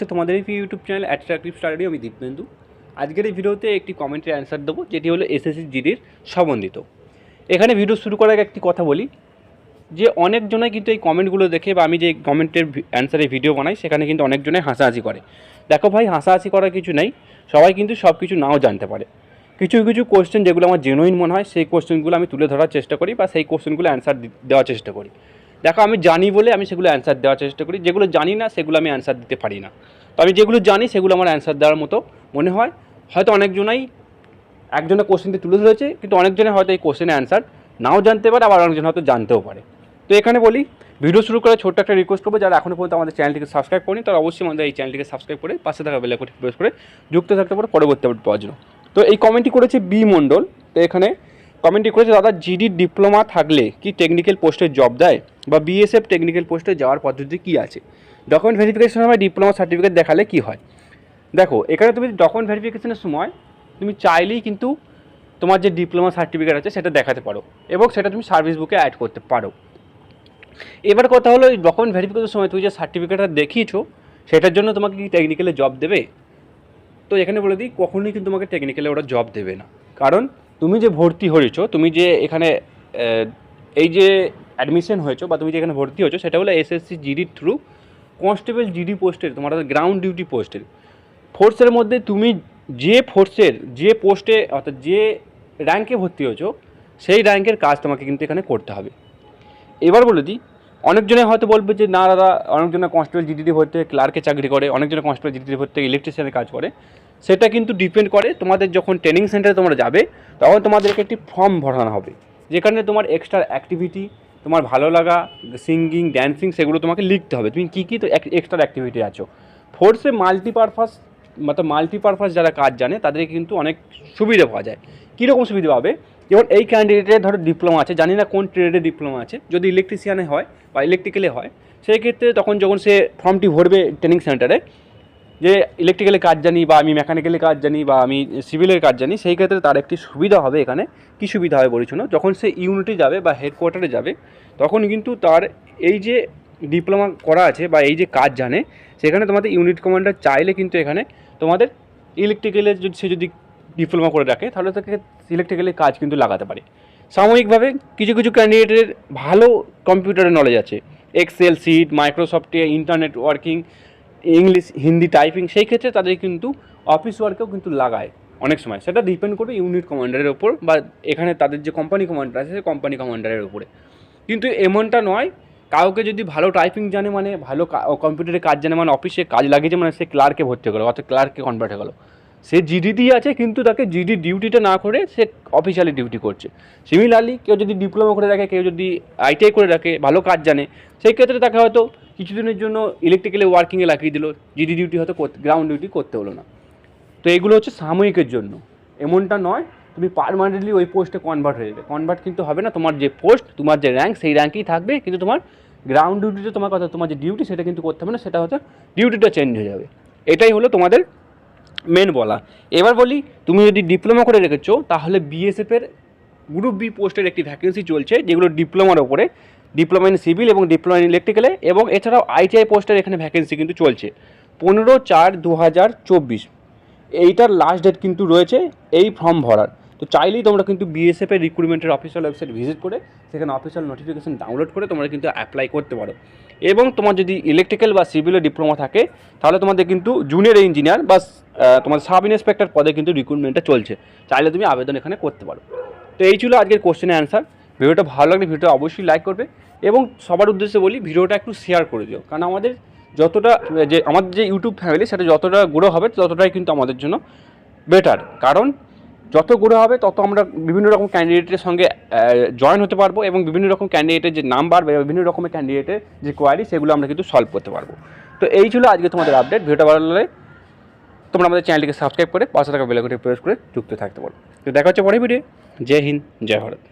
দেখছ তোমাদের এই ইউটিউব চ্যানেল অ্যাট্রাকটিভ স্টাডি আমি দীপেন্দু। আজকের এই ভিডিওতে একটি কমেন্টের অ্যান্সার দেবো, যেটি হলো এসএসসি জিডির সম্বন্ধিত। এখানে ভিডিও শুরু করার আগে একটি কথা বলি, যে অনেকজনে কিন্তু এই কমেন্টগুলো দেখে বা আমি যে কমেন্টের অ্যান্সারে ভিডিও বানাই, সেখানে কিন্তু অনেকজনে হাসাহাসি করে। দেখো ভাই, হাসাহাসি করার কিছু নেই, সবাই কিন্তু সব কিছু নাও জানতে পারে। কিছু কিছু কোশ্চেন যেগুলো আমার জেনুইন মনে হয়, সেই কোশ্চেনগুলো আমি তুলে ধরার চেষ্টা করি বা সেই কোশ্চেনগুলো অ্যান্সার দেওয়ার চেষ্টা করি। দেখো, আমি জানি বলে আমি সেগুলো অ্যান্সার দেওয়ার চেষ্টা করি। যেগুলো জানি না, সেগুলো আমি অ্যান্সার দিতে পারি না। তো আমি যেগুলো জানি, সেগুলো আমার অ্যান্সার দেওয়ার মতো মনে হয়। হয়তো অনেকজনাই, একজনের কোশ্চেনটি তুলে ধরেছে, কিন্তু অনেকজনে হয়তো এই কোশ্চেনের অ্যান্সার নাও জানতে পারে, আবার অনেকজন হয়তো জানতেও পারে। তো এখানে বলি ভিডিও শুরু করে ছোট্ট একটা রিকোয়েস্ট করব। যারা এখনও পর্যন্ত আমাদের চ্যানেলটিকে সাবস্ক্রাইব করেনি, তারা অবশ্যই আমাদের এই চ্যানেলটিকে সাবস্ক্রাইব করে পাশে থাকা বেলাকটি প্রেস করে যুক্ত থাকতে পারে পরবর্তী পাওয়ার জন্য। তো এই কমেন্টটি করেছে বি মণ্ডল। তো এখানে কমেন্টটি করেছে, দাদা জিডি ডিপ্লোমা থাকলে কি টেকনিক্যাল পোস্টে জব দেয়? বা বিএসএফ টেকনিক্যাল পোস্টে যাওয়ার পদ্ধতি কী আছে? ডকুমেন্ট ভেরিফিকেশনের সময় ডিপ্লোমা সার্টিফিকেট দেখালে কি হয়? দেখো, এখানে তুমি ডকুমেন্ট ভেরিফিকেশনের সময় তুমি চাইলেই কিন্তু তোমার যে ডিপ্লোমা সার্টিফিকেট আছে সেটা দেখাতে পারো এবং সেটা তুমি সার্ভিস বুকে অ্যাড করতে পারো। এবার কথা হলো, এই ডকুমেন্ট ভেরিফিকেশনের সময় তুমি যে সার্টিফিকেটটা দেখিয়েছো, সেটার জন্য তোমাকে কি টেকনিক্যালে জব দেবে? তো এখানে বলে দিই, কখনোই কিন্তু তোমাকে টেকনিক্যালে ওরা জব দেবে না। কারণ তুমি যে ভর্তি হয়েছো, তুমি যে এখানে এই যে অ্যাডমিশন হয়েছো বা তুমি যে এখানে ভর্তি হয়েছো, সেটা হলো এসএসসি জিডির থ্রু কনস্টেবল জিডি পোস্টের তোমার গ্রাউন্ড ডিউটি পোস্টের ফোর্সের মধ্যে তুমি যে ফোর্সের যে পোস্টে অর্থাৎ যে র্যাঙ্কে ভর্তি হয়েছো, সেই র্যাঙ্কের কাজ তোমাকে কিন্তু এখানে করতে হবে। এবার বলে দিই, অনেকজনে হয়তো বলবে যে, না দাদা, অনেকজনে কনস্টেবল জিডিডি ভর্তি হয়ে ক্লার্কে চাকরি করে, অনেকজনে কনস্টেবল জিডিডি ভর্তি হয়ে ইলেকট্রিশিয়ানের কাজ করে। সেটা কিন্তু ডিপেন্ড করে তোমাদের যখন ট্রেনিং সেন্টারে তোমরা যাবে, তখন তোমাদেরকে একটি ফর্ম ভরানো হবে, যেখানে তোমার এক্সট্রা অ্যাক্টিভিটি তোমার ভালো লাগা সিঙ্গিং ড্যান্সিং সেগুলো তোমাকে লিখতে হবে। তুমি কী কী তো এক্সট্রা অ্যাক্টিভিটি আছো। ফোর্সে মাল্টিপারপাস মতো মাল্টিপারপাস যারা কাজ জানে তাদের কিন্তু অনেক সুবিধা পাওয়া যায়। কীরকম সুবিধা পাবে? যেমন এই ক্যান্ডিডেটের ধরো ডিপ্লোমা আছে, জানি না কোন ট্রেডে ডিপ্লোমা আছে, যদি ইলেকট্রিশিয়ানে হয় বা ইলেকট্রিক্যালে হয় সেই ক্ষেত্রে তখন যখন সে ফর্মটি ভরবে ট্রেনিং সেন্টারে যে ইলেকট্রিক্যালে কাজ জানি বা আমি মেকানিক্যালি কাজ জানি বা আমি সিভিলের কাজ জানি, সেই ক্ষেত্রে তার একটি সুবিধা হবে এখানে। কী সুবিধা হবে বলেছিল যখন সে ইউনিটে যাবে বা হেডকোয়ার্টারে যাবে, তখন কিন্তু তার এই যে ডিপ্লোমা করা আছে বা এই যে কাজ জানে, সেখানে তোমাদের ইউনিট কমান্ডার চাইলে কিন্তু এখানে তোমাদের ইলেকট্রিক্যালের যদি সে যদি ডিপ্লোমা করে রাখে, তাহলে তাকে ইলেকট্রিক্যালের কাজ কিন্তু লাগাতে পারে। সাময়িকভাবে কিছু কিছু ক্যান্ডিডেটের ভালো কম্পিউটারের নলেজ আছে। Excel sheet মাইক্রোসফটে internet working English, Hindi typing সেই ক্ষেত্রে তাদের কিন্তু অফিস ওয়ার্কেও কিন্তু লাগায় অনেক সময়। সেটা ডিপেন্ড করবে ইউনিট কমান্ডারের ওপর বা এখানে তাদের যে কোম্পানি কমান্ডার আছে, সেই কোম্পানি কমান্ডারের উপরে। কিন্তু এমনটা নয়, কাউকে যদি ভালো টাইপিং জানে মানে ভালো কম্পিউটারে কাজ জানে মানে অফিসে কাজ লাগিয়েছে মানে সে ক্লার্কে ভর্তি গেলো, অর্থাৎ ক্লার্কে কনভার্ট হয়ে গেলো। সে জিডিটি আছে, কিন্তু তাকে জিডি ডিউটিটা না করে সে অফিসিয়ালি ডিউটি করছে। সিমিলারলি কেউ যদি ডিপ্লোমা করে রাখে, কেউ যদি আইটিআই করে রাখে, ভালো কাজ জানে, সেই ক্ষেত্রে তাকে হয়তো কিছুদিনের জন্য ইলেকট্রিক্যালি ওয়ার্কিংয়ে লাগিয়ে দিল জিডি ডিউটি হয়তো গ্রাউন্ড ডিউটি করতে হলো না। তো এগুলো হচ্ছে সাময়িকের জন্য। এমনটা নয়, তুমি পারমানেন্টলি ওই পোস্টে কনভার্ট হয়ে যাবে। কনভার্ট কিন্তু হবে না, তোমার যে পোস্ট তোমার যে র্যাঙ্ক সেই র্যাঙ্কেই থাকবে, কিন্তু তোমার গ্রাউন্ড ডিউটিতে তোমার কথা, তোমার যে ডিউটি সেটা কিন্তু করতে হবে না, সেটা হচ্ছে ডিউটিটা চেঞ্জ হয়ে যাবে। এটাই হলো তোমাদের মেন বলা। এবার বলি, তুমি যদি ডিপ্লোমা করে রেখেছো, তাহলে বিএসএফের গ্রুপ বি পোস্টের একটি ভ্যাকেন্সি চলছে, যেগুলো ডিপ্লোমার ওপরে। ডিপ্লোমা ইন সিভিল এবং ডিপ্লোমা ইন ইলেকট্রিক্যালে এবং এছাড়াও আইটিআই পোস্টের এখানে ভ্যাকেন্সি কিন্তু চলছে। পনেরো চার দু হাজার চব্বিশ। এইটার লাস্ট ডেট কিন্তু রয়েছে এই ফর্ম ভরার। তো চাইলেই তোমরা কিন্তু বিএসএফ এর রিক্রুটমেন্টের অফিসিয়াল ওয়েবসাইট ভিজিট করে সেখানে অফিসিয়াল নোটিফিকেশন ডাউনলোড করে তোমরা কিন্তু অ্যাপ্লাই করতে পারো। এবং তোমার যদি ইলেকট্রিক্যাল বা সিভিলের ডিপ্লোমা থাকে, তাহলে তোমাদের কিন্তু জুনিয়র ইঞ্জিনিয়ার বা তোমার সাব ইন্সপেক্টর পদে কিন্তু রিক্রুটমেন্টটা চলছে। চাইলে তুমি আবেদন এখানে করতে পারো। তো এই ছিল আজকের কোশ্চেনের অ্যান্সার ভিডিওটা ভালো লাগলে ভিডিওটা অবশ্যই লাইক করবে এবং সবার উদ্দেশ্যে বলি, ভিডিওটা একটু শেয়ার করে দিও। কারণ আমাদের যতটা, যে আমাদের যে ইউটিউব ফ্যামিলি সেটা যতটা গ্রো হবে, ততটাই কিন্তু আমাদের জন্য বেটার কারণ যত গ্রো হবে, তত আমরা বিভিন্ন রকম ক্যান্ডিডেটের সঙ্গে জয়েন হতে পারব এবং বিভিন্ন রকম ক্যান্ডিডেটের যে নাম্বার বা বিভিন্ন রকমের ক্যান্ডিডেটের যে কোয়ারি সেগুলো আমরা কিন্তু সলভ করতে পারব। তো এই ছিল আজকে তোমাদের আপডেট ভিডিওটা ভালো লাগলে তোমরা আমাদের চ্যানেলটিকে সাবস্ক্রাইব করে পাশে থাকা বেলাকটি প্রেস করে যুক্ত থাকতে পারো তো দেখা হচ্ছে পরে ভিডিও জয় হিন্দ, জয় ভারত।